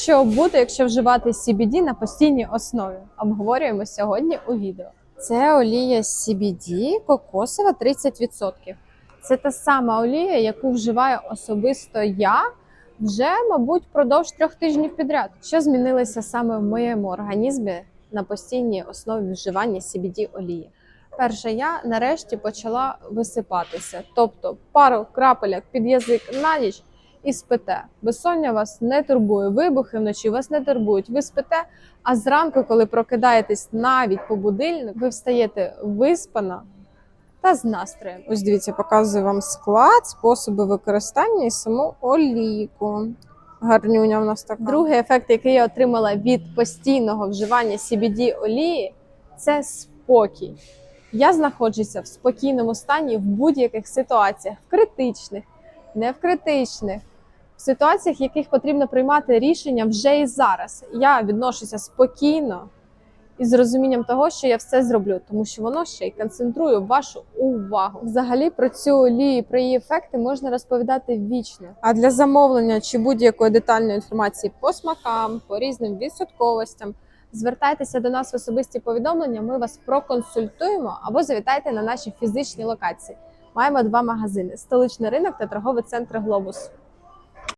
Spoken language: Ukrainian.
Що буде, якщо вживати CBD на постійній основі? Обговорюємо сьогодні у відео. Це олія CBD кокосова 30%. Це та сама олія, яку вживаю особисто я вже, мабуть, впродовж трьох тижнів підряд. Що змінилося саме в моєму організмі на постійній основі вживання CBD олії? Перше, я нарешті почала висипатися, тобто пару крапеляк під язик на ніч і спите. Безсоння вас не турбує, вибухи вночі вас не турбують. Ви спите, а зранку, коли прокидаєтесь навіть по будильнику, ви встаєте виспана та з настроєм. Ось дивіться, показую вам склад, способи використання і саму олійку. Гарнюня в нас така. Другий ефект, який я отримала від постійного вживання CBD олії, це спокій. Я знаходжуся в спокійному стані в будь-яких ситуаціях, в критичних, не в критичних, в ситуаціях, в яких потрібно приймати рішення вже і зараз. Я відношуся спокійно і з розумінням того, що я все зроблю, тому що воно ще й концентрує вашу увагу. Взагалі про цю олію, про її ефекти можна розповідати вічно. А для замовлення чи будь-якої детальної інформації по смакам, по різним відсотковостям. Звертайтеся до нас в особисті повідомлення, ми вас проконсультуємо або завітайте на наші фізичні локації. Маємо два магазини: столичний ринок та торговий центр Глобус.